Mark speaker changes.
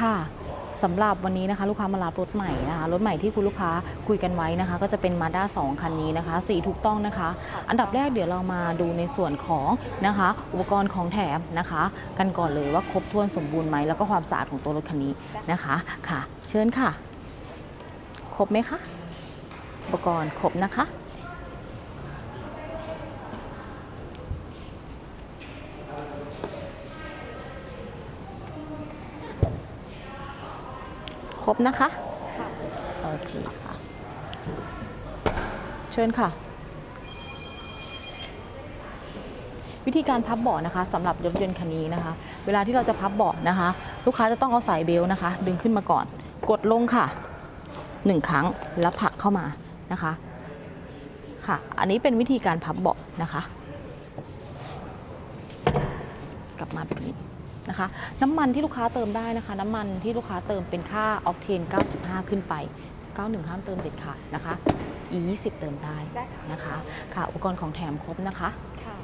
Speaker 1: ค่ะสำหรับวันนี้นะคะลูกค้ามารับรถใหม่นะคะรถใหม่ที่คุณลูกค้าคุยกันไว้นะคะ ก็จะเป็น Mazda 2 คันนี้นะคะสีถูกต้องนะคะ อันดับแรกเดี๋ยวเรามาดูในส่วนของนะคะ อุปกรณ์ของแถมนะคะ กันก่อนเลยว่าครบถ้วนสมบูรณ์ไหมแล้วก็ความสะอาดของตัวรถคันนี้นะคะค่ะ เชิญค่ะ ครบไหมคะอุปกรณ์ครบนะคะ บนะคะโอเคค่ะเชิญค่ะ วิธีการพับเบาะนะคะสำหรับรถยนต์คันนี้นะคะ เวลาที่เราจะพับเบาะนะคะ ลูกค้าจะต้องเอาสายเบลต์นะคะ ดึงขึ้นมาก่อน กดลงค่ะหนึ่งครั้งแล้วผลักเข้ามานะคะค่ะ อันนี้เป็นวิธีการพับเบาะนะคะ กลับมาแบบนี้ นะคะน้ำมันที่ลูกค้าเติมได้นะคะน้ำมันที่ลูกค้าเติมเป็นค่าออกเทน 95 ขึ้นไป 91 ห้ามเติมเด็ดขาดนะคะ E 20 เติมได้
Speaker 2: ได้ค่ะ
Speaker 1: นะคะค่ะอุปกรณ์ของแถมครบนะคะ
Speaker 2: ค่ะ